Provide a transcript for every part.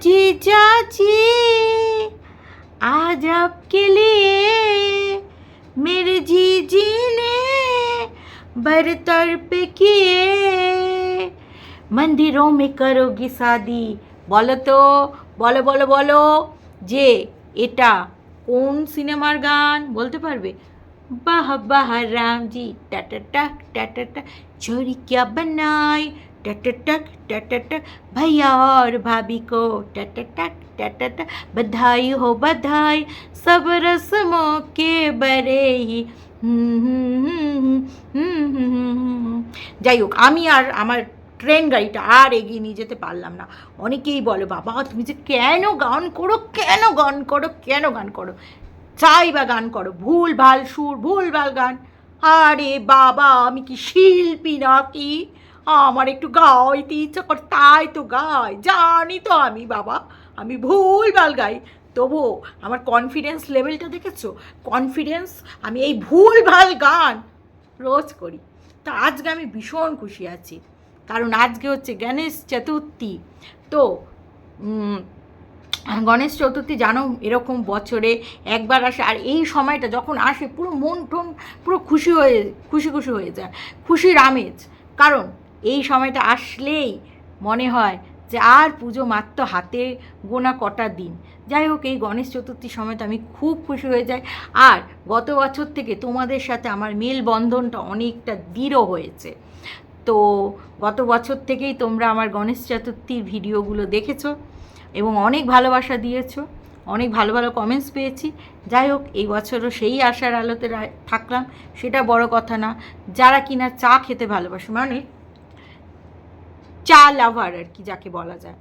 जीजा जी आज आपके लिए मेरे जीजी ने बरतर पे किए मंदिरों में करोगी शादी বলো তো বলো বলো বলো যে এটা কোন সিনেমার গান বলতে পারবে বাহ বাহ রামজি টাটা টাক টাটা টাক चोरी क्या बनाई ટટટક ટટટક ભૈયા ઓર ભાભી કો ટટટક ટટટ બધાઈ હો બધાઈ સબ રસમો કે બરે যাই হোক আমি আর আমার ট্রেন গাড়িটা আর এগিয়ে নিয়ে যেতে পারলাম না। অনেকেই বলে, বাবা, তুমি যে কেন গান করো, কেন গান করো, কেন গান করো? চাই বা গান করো, ভুল, ভালো, সুর, ভুল, ভালো গান। আরে বাবা, আমি কি শিল্পী নাকি? আমার একটু গাইতে ইচ্ছা করে, তাই তো গাই। জানি তো আমি, বাবা। আমি ভুল ভালো গাই। তবুও আমার কনফিডেন্স লেভেলটা দেখেছ? কনফিডেন্স আমি এই ভুল ভালো গান রোজ করি। তা আজকে আমি ভীষণ খুশি আছি। কারণ আজকে হচ্ছে গণেশ চতুর্থী। তো গণেশ চতুর্থী জানো, এরকম বছরে একবার আসে, আর এই সময়টা যখন আসে, পুরো মন টন পুরো খুশি হয়ে, খুশি খুশি হয়ে যায়। খুশির আমেজ। কারণ এই সময়টা আসলেই মনে হয় যে আর পুজো মাত্র হাতে গোনা কটা দিন। যাই হোক, এই গণেশ চতুর্থীর সময়টা আমি খুব খুশি হয়ে যাই। আর গত বছর থেকে তোমাদের সাথে আমার মেলবন্ধনটা অনেকটা দৃঢ় হয়েছে। তো গত বছর থেকেই তোমরা আমার গণেশ চতুর্থীর ভিডিওগুলো দেখেছ এবং অনেক ভালোবাসা দিয়েছ, অনেক ভালো ভালো কমেন্টস পেয়েছি। যাই হোক, এই বছরও সেই আশার আলোতে থাকলাম। সেটা বড় কথা না। যারা কিনা চা খেতে ভালোবাসে মানে চা লাভার আর কি যাকে বলা যায়।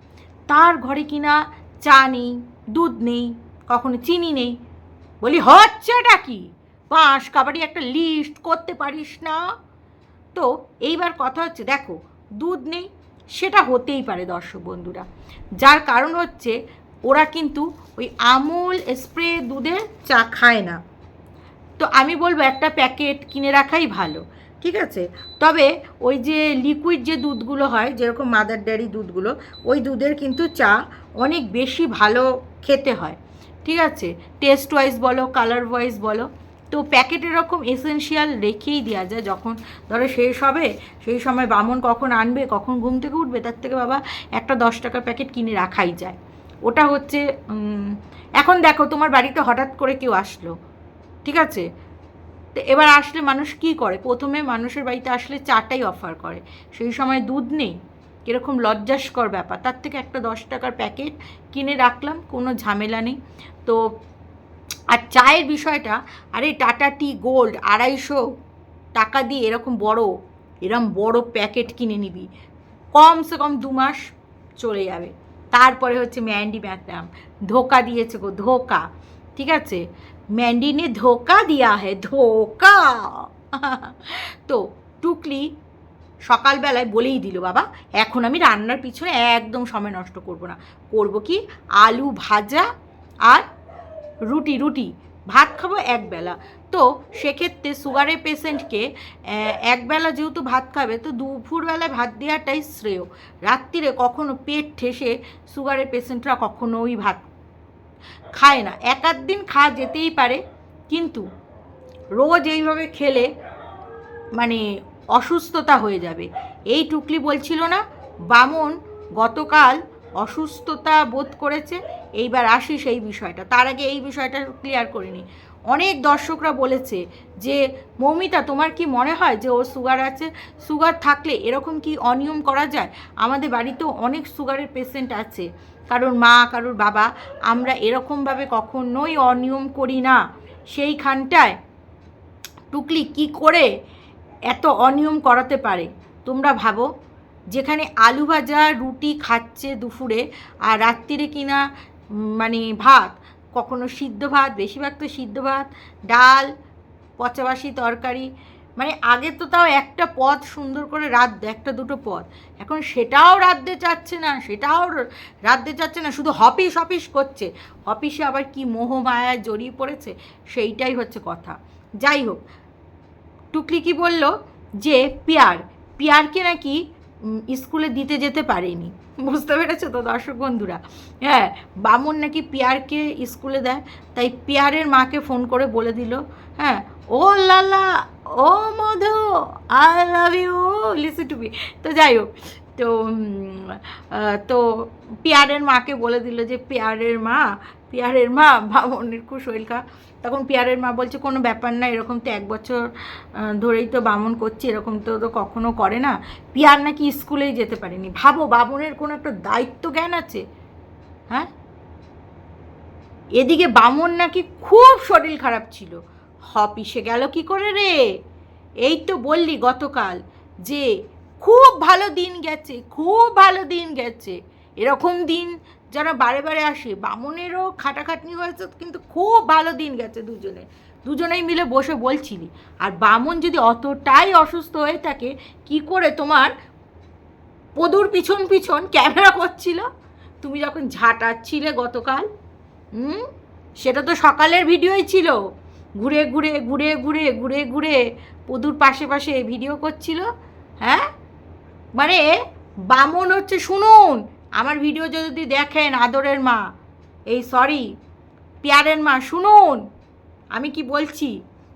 তার ঘরে কিনা চা নেই, দুধ নেই, কখনো চিনি নেই। বলি, হচ্ছেটা কি? বাঁশ, কাবাডি একটা লিস্ট করতে পারিস না? তো এইবার কথা হচ্ছে, দেখো, দুধ নেই, সেটা হতেই পারে দর্শক বন্ধুরা। যার কারণ হচ্ছে, ওরা কিন্তু ওই আমুল স্প্রে দুধের চা খায় না। তো আমি বলব, একটা প্যাকেট কিনে রাখাই ভালো। ঠিক আছে? তবে ওই যে লিকুইড যে দুধগুলো হয়, যেরকম মাদার ডেয়ারি দুধগুলো, ওই দুধের কিন্তু চা অনেক বেশি ভালো খেতে হয়। ঠিক আছে? টেস্ট ওয়াইজ বলো কালার ওয়াইজ বলো। তো প্যাকেট এরকম এসেনশিয়াল রেখেই দেওয়া যায়। যখন ধরো শেষ হবে, সেই সময় বামন কখন আনবে, কখন ঘুম থেকে উঠবে, তার থেকে বাবা একটা দশ টাকার প্যাকেট কিনে রাখাই যায়। ওটা হচ্ছে এখন দেখো তোমার বাড়িতে হঠাৎ করে কেউ আসলো। ঠিক আছে? তো এবার আসলে মানুষ কি করে? প্রথমে মানুষের বাড়িতে আসলে চাটাই অফার করে। সেই সময় দুধ নেই। কীরকম লজ্জাস্কর ব্যাপার। তার থেকে একটা দশ টাকার প্যাকেট কিনে রাখলাম, কোনো ঝামেলা নেই। তো, আর চায়ের বিষয়টা, আরে টাটা টি গোল্ড আড়াইশো টাকা দিয়ে এরকম বড়, এরম বড় প্যাকেট কিনে নিবি। কমসে কম দু মাস চলে যাবে। তারপরে হচ্ছে ম্যান্ডি ম্যাডাম, ধোকা দিয়েছে গো, ধোকা। ঠিক আছে? ম্যান্ডি নে ধোকা দিয়া হে ধোকা তো টুকলি সকালবেলায় বলেই দিল, বাবা, এখন আমি রান্নার পিছনে একদম সময় নষ্ট করব না। করব কি? আলু ভাজা আর রুটি রুটি। ভাত খাব একবেলা তো সেক্ষেত্রে সুগারের পেশেন্টকে একবেলা যেহেতু ভাত খাবে, তো দুপুরবেলায় ভাত দেওয়াটাই শ্রেয়। রাত্রিরে কখনো পেট ঠেসে সুগারের পেশেন্টরা কখনোই ভাত খায় না। এক আধ দিন খাওয়া যেতেই পারে, কিন্তু রোজ এইভাবে খেলে মানে অসুস্থতা হয়ে যাবে। এই টুকলি বলছিল না, বামন গতকাল অসুস্থতা বোধ করেছে, এইবার আসি সেই বিষয়টা। তার আগে এই বিষয়টা ক্লিয়ার করে নিই অনেক দর্শকরা বলেছে যে, মৌমিতা, তোমার কি মনে হয় যে ওর সুগার আছে? সুগার থাকলে এরকম কি অনিয়ম করা যায়? আমাদের বাড়িতেও অনেক সুগারের পেশেন্ট আছে। কারোর মা, কারোর বাবা, আমরা এরকমভাবে কখনোই অনিয়ম করি না। সেইখানটায় টুকলি কি করে এত অনিয়ম করাতে পারে? তোমরা ভাবো, যেখানে আলু ভাজা, রুটি খাচ্ছে দুপুরে আর রাত্রিরে কিনা মানে ভাত, কখনো সিদ্ধ ভাত, বেশিরভাগ তো সিদ্ধ ভাত, ডাল, পচাবাসি তরকারি মানে আগে তো তাও একটা পথ সুন্দর করে রাঁধতে একটা দুটো পথ। এখন সেটাও রাঁধতে চাচ্ছে না, সেটাও রাঁধতে চাচ্ছে না, শুধু হপিস হপিস করছে। অফিসে আবার কি মোহ মায়ায় জড়িয়ে পড়েছে, সেইটাই হচ্ছে কথা। যাই হোক, টুকলি কি বলল যে, পেয়ার, পেয়ারকে নাকি স্কুলে দিতে যেতে পারেনি। বুঝতে পেরেছ তো দর্শক বন্ধুরা? হ্যাঁ বামন নাকি পিয়ারকে স্কুলে দেয়, তাই পিয়ারের মাকে ফোন করে বলে দিল। হ্যাঁ ও লালা, ও Madhu I love you listen to me তো যাই হোক, তো তো পিয়ারের মাকে বলে দিল যে, পিয়ারের মা পিয়ারের মা, বামনের খুব শরীর তখন পিয়ারের মা বলছে, কোনো ব্যাপার না, এরকম তো এক বছর ধরেই তো বামন করছে, এরকম তো তো কখনো করে না। পিয়ার নাকি স্কুলেই যেতে পারেনি। ভাবো, বামনের কোনো একটা দায়িত্ব জ্ঞান আছে? হ্যাঁ? এদিকে বামন নাকি খুব শরীর খারাপ ছিল। অফিসে গেল কি করে রে? এই তো বললি গতকাল যে খুব ভালো দিন গেছে, খুব ভালো দিন গেছে। এরকম দিন যারা বারে বারে আসে, বামনেরও খাটাখাটনি হয়েছে, কিন্তু খুব ভালো দিন গেছে দুজনে। দুজনেই মিলে বসে বলছিলি। আর বামন যদি অতটাই অসুস্থ হয়ে থাকে, কি করে তোমার পদুর পিছন পিছন ক্যামেরা করছিল? তুমি যখন ঝাঁটাচ্ছিলে গতকাল, হুম? সেটা তো সকালের ভিডিওই ছিল। ঘুরে ঘুরে ঘুরে ঘুরে ঘুরে ঘুরে পদুর পাশে পাশে ভিডিও করছিল হ্যাঁ? মানে বামন হচ্ছে শুনুন, আমার ভিডিও যদি দেখেন আদরের মা, এই সরি পেয়ারের মা, শুনুন, আমি কি বলছি?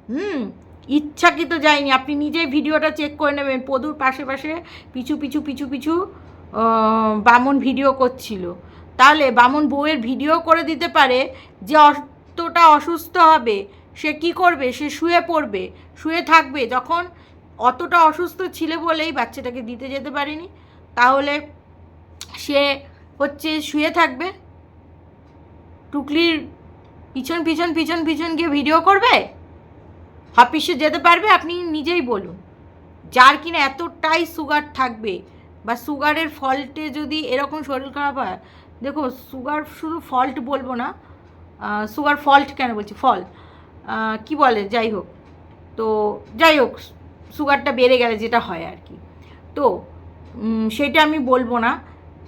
হুম, ইচ্ছাকৃত যায়নি, আপনি নিজেই ভিডিওটা চেক করে নেবেন, পদুর পাশে পাশে পিছু পিছু পিছু পিছু বামন ভিডিও করছিল। তাহলে বামন বউয়ের ভিডিও করে দিতে পারে যে অতটা অসুস্থ হবে সে কি করবে? সে শুয়ে পড়বে শুয়ে থাকবে যখন? অতটা অসুস্থ ছিল বলেই বাচ্চাটাকে দিতে যেতে পারেনি। তাহলে সে হচ্ছে শুয়ে থাকবে? টুকলির পিছন পিছন পিছন পিছন গিয়ে ভিডিও করবে? অফিসে যেতে পারবে? আপনি নিজেই বলুন। যার কিনা এতটাই সুগার থাকবে বা সুগারের ফল্টে যদি এরকম শরীর খারাপ হয় দেখো সুগার শুধু ফল্ট বলব না সুগার ফল্ট কেন বলছি? ফল আহ, কি বলে, যাই হোক। তো যাই হোক, সুগারটা বেড়ে গেলে যেটা হয় আর কি। তো সেটা আমি বলব না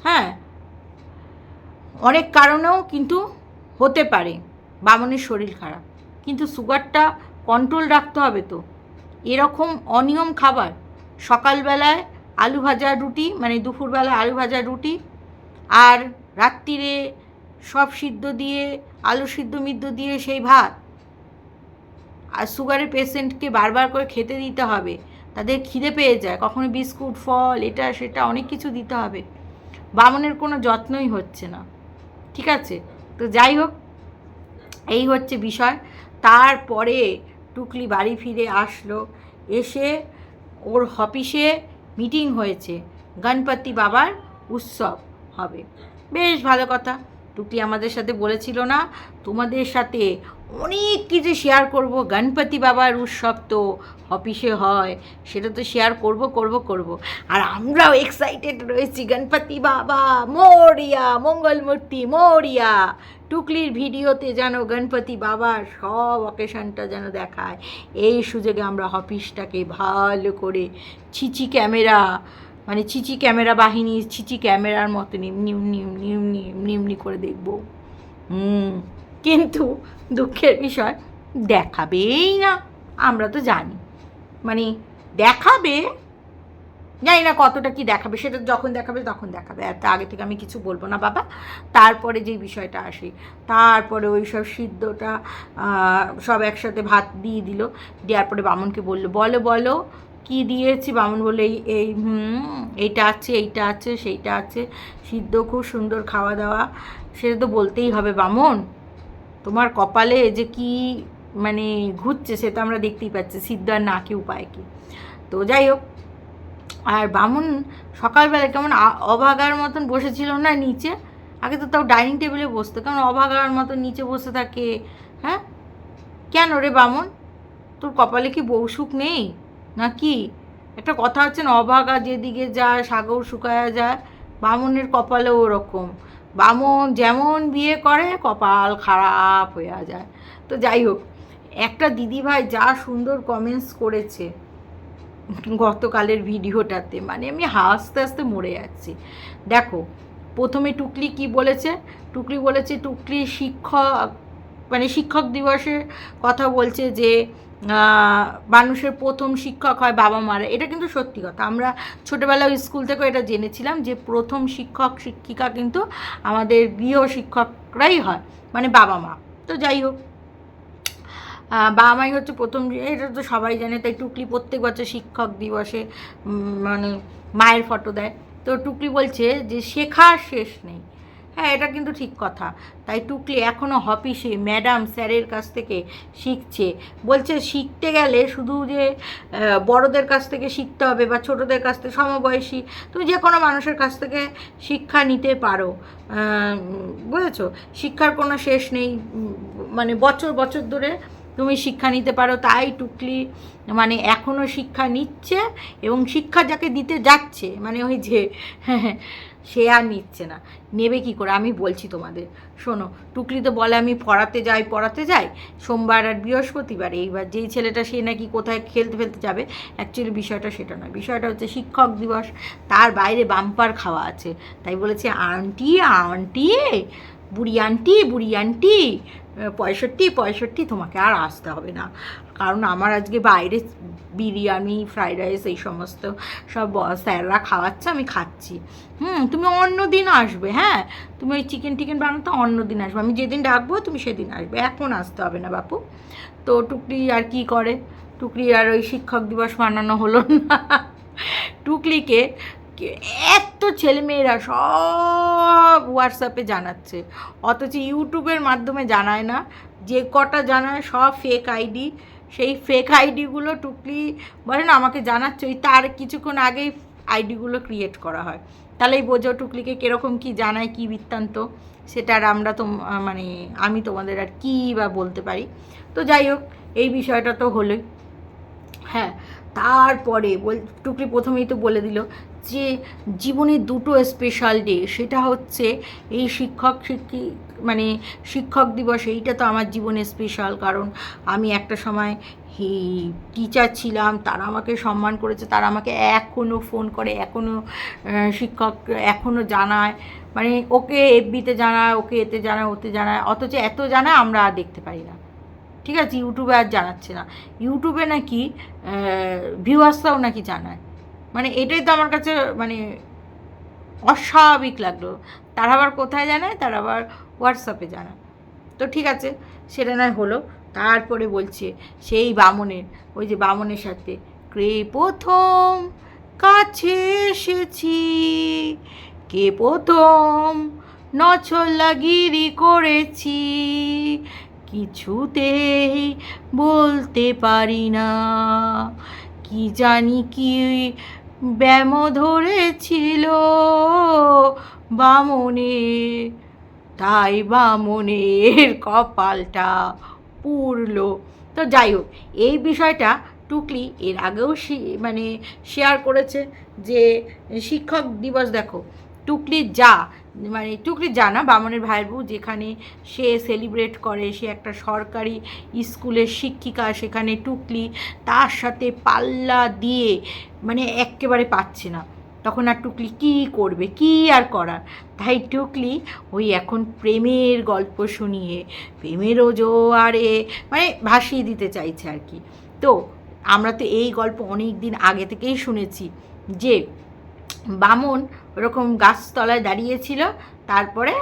হ্যাঁ? অনেক কারণেও কিন্তু হতে পারে, বামনের শরীর খারাপ। কিন্তু সুগারটা কন্ট্রোল রাখতে হবে তো। এরকম অনিয়ম খাবার, সকালবেলায় আলু ভাজা রুটি মানে দুপুরবেলায় আলু ভাজা রুটি, আর রাত্রিরে সব সিদ্ধ দিয়ে, আলু সিদ্ধ মিদ্ধ দিয়ে সেই ভাত আর সুগারের পেশেন্টকে বারবার করে খেতে দিতে হবে। তাদের খিদে পেয়ে যায়। কখনো বিস্কুট, ফল, এটা, সেটা, অনেক কিছু দিতে হবে। বামনের কোনো যত্নই হচ্ছে না। ঠিক আছে? তো যাই হোক, এই হচ্ছে বিষয়। তারপরে টুকলি বাড়ি ফিরে আসলো। এসে ওর অফিসে মিটিং হয়েছে। গণপতি বাবার উৎসব হবে। বেশ ভালো কথা। টুকলি আমাদের সাথে বলেছিল না, তোমাদের সাথে অনেক কিছু শেয়ার করব গণপতি বাবার উৎসব তো অফিসে হয় সেটা তো শেয়ার করব করব করব আর আমরাও এক্সাইটেড রয়েছি গণপতি বাবা মোরিয়া মঙ্গলমূর্তি মোরিয়া টুকলির ভিডিওতে যেন গণপতি বাবার সব অকেশনটা যেন দেখায় এই সুযোগে আমরা অফিসটাকে ভালো করে ছিচি ক্যামেরা মানে চিচি ক্যামেরা বাহিনী চিচি ক্যামেরার মতো নিমনি নিম নিম নিমনি করে দেখব হুম কিন্তু দুঃখের বিষয়, দেখাবেই না, আমরা তো জানি। মানে দেখাবে, জানি না কতটা কি দেখাবে, সেটা যখন দেখাবে তখন দেখাবে। এত আগে থেকে আমি কিছু বলব না বাবা। তারপরে যে বিষয়টা আসে, তারপরে ওই সব সিদ্ধটা সব একসাথে ভাত দিয়ে দিল। দেওয়ার পরে বামনকে বলল, বলো বলো, কি দিয়েছি? বামন বলে এই এই এইটা আছে এইটা আছে, সেইটা আছে। সিদ্ধ খুব সুন্দর খাওয়া দাওয়া। সেটা তো বলতেই হবে বামন। তোমার কপালে যে কি মানে ঘুরছে সেটা আমরা দেখতেই পাচ্ছি, সিদ্ধ আর না কি উপায় কি। তো যাই হোক, আর বামুন সকালবেলা কেমন অভাগার মতন বসেছিল না নিচে? আগে তো তাও ডাইনিং টেবিলে বসতো, কেমন অভাগার মতন নিচে বসে থাকে হ্যাঁ? কেন রে বামুন? তোর কপালে কি বউ সুখ নেই? নাকি? একটা কথা হচ্ছে না অভাগা যেদিকে যায়, সাগর শুকায়া যায়, বামুনের কপালেও ওরকম। বামন যেমন বিয়ে করে, কপাল খারাপ হয়ে যায়। তো যাই হোক, একটা দিদিভাই যা সুন্দর কমেন্টস করেছে গতকালের ভিডিওটাতে মানে আমি হাসতে হাসতে মরে যাচ্ছি। দেখো, প্রথমে টুকলি কি বলেছে? টুকলি বলেছে, টুকলি শিক্ষক মানে শিক্ষক দিবসের কথা বলছে যে মানুষের প্রথম শিক্ষক হয় বাবা মারা। এটা কিন্তু সত্যি কথা। আমরা ছোটোবেলায় স্কুল থেকেও এটা জেনেছিলাম যে প্রথম শিক্ষক, শিক্ষিকা কিন্তু আমাদের গৃহ শিক্ষকরাই হয় মানে বাবা মা। তো যাই হোক বাবা মাই হচ্ছে প্রথম এটা তো সবাই জানে, তাই টুকলি প্রত্যেক বছর শিক্ষক দিবসে মানে মায়ের ফটো দেয়। তো টুকলি বলছে যে, শেখার শেষ নেই। হ্যাঁ এটা কিন্তু ঠিক কথা। তাই টুকলি এখনও হপিসে, ম্যাডাম স্যারের কাছ থেকে শিখছে। বলছে শিখতে গেলে শুধু যে বড়দের কাছ থেকে শিখতে হবে বা ছোটদের কাছ থেকে, সমবয়সী, তুমি যে কোনো মানুষের কাছ থেকে শিক্ষা নিতে পারো। বুঝেছ? শিক্ষার কোনো শেষ নেই। মানে বছর বছর ধরে তুমি শিক্ষা নিতে পারো। তাই টুকলি মানে এখনও শিক্ষা নিচ্ছে এবং শিক্ষা যাকে দিতে যাচ্ছে মানে ওই যে সে আর নিচ্ছে না। নেবে কি করে? আমি বলছি তোমাদের। শোনো টুকলি তো বলে আমি পড়াতে যাই পড়াতে যাই। সোমবার আর বৃহস্পতিবার, এইবার যেই ছেলেটা সে নাকি কোথায় খেলতে ফেলতে যাবে অ্যাকচুয়ালি বিষয়টা সেটা নয়। বিষয়টা হচ্ছে শিক্ষক দিবস। তার বাইরে বাম্পার খাওয়া আছে। তাই বলেছে, আন্টি আন্টি বুড়ি আন্টি বুড়ি আন্টি পঁয়ষট্টি পঁয়ষট্টি, তোমাকে আর আসতে হবে না। কারণ আমার আজকে বাইরে বিরিয়ানি, ফ্রাইড রাইস এই সমস্ত সব স্যাররা খাওয়াচ্ছে, আমি খাচ্ছি। হুম, তুমি অন্য দিন আসবে হ্যাঁ? তুমি ওই চিকেন টিকেন বানাতে অন্য দিন আসবে। আমি যেদিন ডাকবো, তুমি সেদিন আসবে। এখন আসতে হবে না, বাপু। তো টুকলি আর কি করে? টুকলি আর ওই শিক্ষক দিবস মানানো হলো না। টুকলিকে এত ছেলেমেয়েরা সব হোয়াটসঅ্যাপে জানাচ্ছে। অথচ ইউটিউবের মাধ্যমে জানায় না। যে কটা জানায় সব ফেক আইডি সেই ফেক আইডিগুলো টুকলি বলে না, আমাকে জানাচ্ছে। ওই তার কিছুক্ষণ আগেই আইডিগুলো ক্রিয়েট করা হয়। তাহলেই বোঝো টুকলিকে কীরকম কি জানায়, কি বৃত্তান্ত? সেটা আর আমরা তো মানে আমি তোমাদের আর কী বা বলতে পারি। তো যাই হোক, এই বিষয়টা তো হলোই। হ্যাঁ তারপরে বল, টুকলি প্রথমেই তো বলে দিল যে জীবনে দুটো স্পেশাল ডে সেটা হচ্ছে এই শিক্ষক শিক্ষি মানে শিক্ষক দিবস, এইটা তো আমার জীবনে স্পেশাল কারণ আমি একটা সময় টিচার ছিলাম, তারা আমাকে সম্মান করেছে, তারা আমাকে এখনও ফোন করে এখনও শিক্ষক এখনও জানায় মানে ওকে এফবিতে জানায়, ওকে এতে জানায়, ওতে জানায়, অথচ এত জানায় আমরা আর দেখতে পারি না। ঠিক আছে, ইউটিউবে আর জানাচ্ছে না। ইউটিউবে নাকি ভিউয়ার্সরাও নাকি জানায়। মানে এটাই তো আমার কাছে মানে অস্বাভাবিক লাগল। তারা আবার কোথায় জানায়? তারা আবার হোয়াটসঅ্যাপে জানায়। তো ঠিক আছে, সেটা নয়, হলো। তারপরে বলছে, সেই বামনের, ওই যে বামনের সাথে, কে প্রথম কাছে এসেছি? কে প্রথম নছল্লাগিরি করেছি? কিছুতেই বলতে পারি না। কি জানি কি ব্যাম ধরেছিল বামনে। তাই বামনের কপালটা পুরল তো যাই হোক, এই বিষয়টা টুকলি এর আগেও মানে শেয়ার করেছে যে শিক্ষক দিবস দেখো, টুকলি যা মানে টুকলি জানা, বামনের ভাইয়ের বউ যেখানে সে সেলিব্রেট করে, সে একটা সরকারি স্কুলের শিক্ষিকা, সেখানে টুকলি তার সাথে পাল্লা দিয়ে মানে একেবারে পাচ্ছে না। তখন আর টুকলি কী করবে, কী আর করার? তাই টুকলি ওই এখন প্রেমের গল্প শুনিয়ে প্রেমেরও জোয়ারে মানে ভাসিয়ে দিতে চাইছে আর কি। তো আমরা তো এই গল্প অনেক দিন আগে থেকেই শুনেছি যে বামন ওরকম গাছতলায় দাঁড়িয়েছিল, তারপরে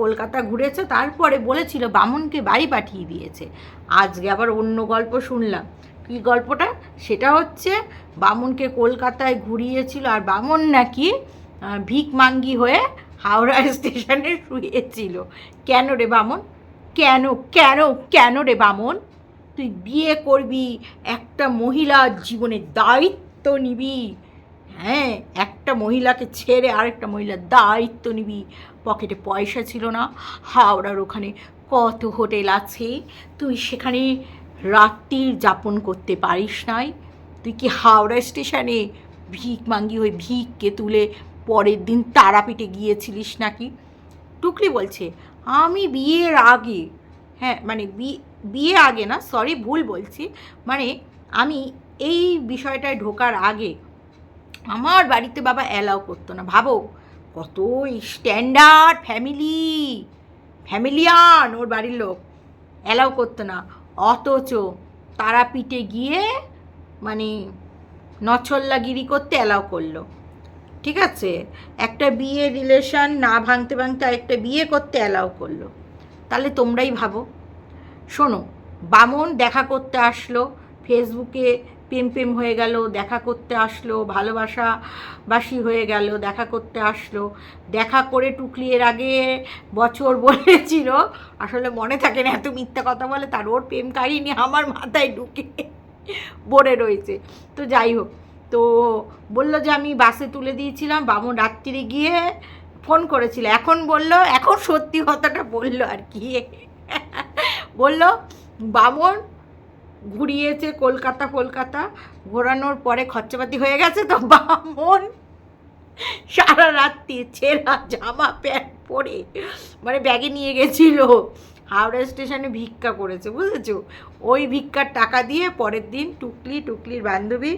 কলকাতা ঘুরেছে, তারপরে বলেছিল বামনকে বাড়ি পাঠিয়ে দিয়েছে। আজকে আবার অন্য গল্প শুনলাম। কী গল্পটা? সেটা হচ্ছে, বামনকে কলকাতায় ঘুরিয়েছিল আর বামন নাকি ভিক মাঙ্গি হয়ে হাওড়া স্টেশনে শুয়েছিল। কেন রে বামন? কেন কেন কেন রে বামন? তুই বিয়ে করবি, একটা মহিলার জীবনের দায়িত্ব নিবি। হ্যাঁ একটা মহিলাকে ছেড়ে আরেকটা মহিলার দায়িত্ব নিবি। পকেটে পয়সা ছিল না, হাওড়ার ওখানে কত হোটেল আছে? তুই সেখানে রাত্রি যাপন করতে পারিস নাই? তুই কি হাওড়া স্টেশনে ভিক মাঙ্গি হয়ে ভিককে তুলে পরের দিন তারাপীঠে গিয়েছিলিস নাকি? টুকলি বলছে, আমি বিয়ের আগে হ্যাঁ মানে বিয়ে আগে না সরি ভুল বলছি। মানে আমি এই বিষয়টায় ঢোকার আগে আমার বাড়িতে বাবা অ্যালাউ করতো না। ভাবো, কত স্ট্যান্ডার্ড ফ্যামিলি ফ্যামিলিয়ান ওর বাড়ির লোক অ্যালাউ করতো না। অথচ তারাপীঠে গিয়ে মানে নছল্লাগিরি করতে অ্যালাউ করল। ঠিক আছে? একটা বিয়ে রিলেশন না ভাঙতে ভাঙতে একটা বিয়ে করতে অ্যালাউ করল। তাহলে তোমরাই ভাবো। শোনো, বামন দেখা করতে আসলো ফেসবুকে প্রেম প্রেম হয়ে গেল, দেখা করতে আসলো ভালোবাসা বাসি হয়ে গেল, দেখা করতে আসলো। দেখা করে টুকলি এর আগে বছর বলেছিল, আসলে মনে থাকে না এত মিথ্যা কথা বলে, তার ওর প্রেম কাহিনী আমার মাথায় ঢুকে পড়ে রয়েছে। তো যাই হোক, তো বলল যে আমি বাসে তুলে দিয়েছিলাম বামন রাত্রিরে গিয়ে ফোন করেছিল। এখন বলল, এখন সত্যি কথাটা বলল আর কি। বলল, বামন ঘুরিয়েছে কলকাতা কলকাতা ঘোরানোর পরে খরচাপাতি হয়ে গেছে তো বামন। সারা রাত্রি ছেঁড়া জামা, প্যান্ট পরে মানে ব্যাগে নিয়ে গেছিল। হাওড়া স্টেশনে ভিক্ষা করেছে, বুঝেছ? ওই ভিক্ষার টাকা দিয়ে পরের দিন টুকলি টুকলির বান্ধবী,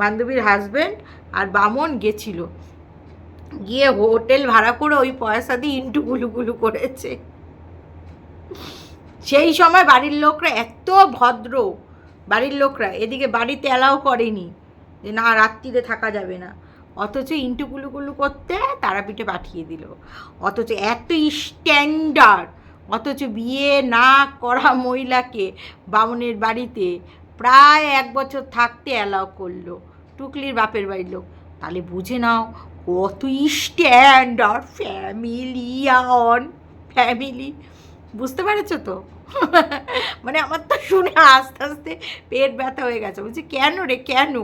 বান্ধবীর হাজব্যান্ড আর বামন গেছিল। গিয়ে হোটেল ভাড়া করে ওই পয়সা দিয়ে ইন্টু গুলুগুলু করেছে। সেই সময় বাড়ির লোকরা এত ভদ্র বাড়ির লোকরা এদিকে বাড়িতে অ্যালাউ করেনি যে না, রাত্রিরে থাকা যাবে না। অথচ ইন্টু কুলুকুলু করতে তারাপীঠে পাঠিয়ে দিল। অথচ এত স্ট্যান্ডার্ড অথচ বিয়ে না করা মহিলাকে বামনের বাড়িতে প্রায় এক বছর থাকতে অ্যালাউ করল। টুকলির বাপের বাড়ির লোক, তাহলে বুঝে নাও কত স্ট্যান্ডার্ড ফ্যামিলিয়ান ফ্যামিলি বুঝতে পেরেছ তো? মানে আমার তো শুনে আস্তে আস্তে পেট ব্যথা হয়ে গেছে। বলছি, কেন রে, কেন?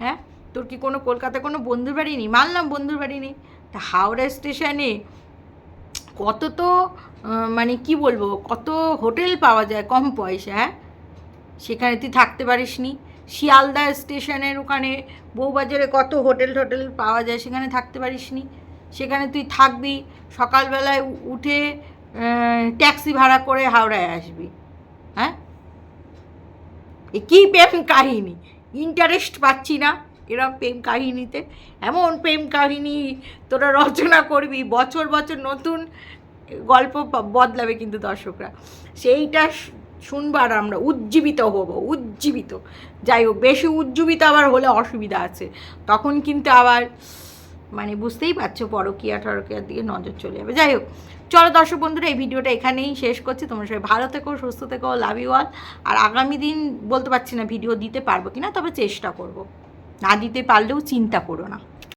হ্যাঁ তোর কি কোনো কলকাতায় কোনো বন্ধুর বাড়ি নেই? মানলাম বন্ধুর বাড়ি নেই। তা হাওড়া স্টেশনে কত তো মানে কি বলব, কত হোটেল পাওয়া যায় কম পয়সা হ্যাঁ? সেখানে তুই থাকতে পারিস নি শিয়ালদা স্টেশনের ওখানে বউবাজারে কত হোটেল টোটেল পাওয়া যায় সেখানে থাকতে পারিস নি সেখানে তুই থাকবি, সকালবেলায় উঠে ট্যাক্সি ভাড়া করে হাওড়ায় আসবি। হ্যাঁ? এ কী প্রেম কাহিনী? ইন্টারেস্ট পাচ্ছি না এরকম প্রেম কাহিনীতে। এমন প্রেম কাহিনী তোরা রচনা করবি, বছর বছর নতুন গল্প বদলাবে কিন্তু দর্শকরা। সেইটা শুনবার আমরা উজ্জীবিত হব, উজ্জীবিত। যাই হোক, বেশি উজ্জীবিত আবার হলে অসুবিধা আছে। তখন কিন্তু আবার মানে বুঝতেই পারছ পরকিয়া টরকিয়ার দিকে নজর চলে যাবে। যাই হোক চলো দর্শক বন্ধুরা, এই ভিডিওটা এখানেই শেষ করছি। তোমরা সবাই ভালো থেকো, সুস্থ থেকো লাভ ইউ অল আর আগামী দিন বলতে পারছি না ভিডিও দিতে পারব কি না তবে চেষ্টা করব। না দিতে পারলেও চিন্তা করো না।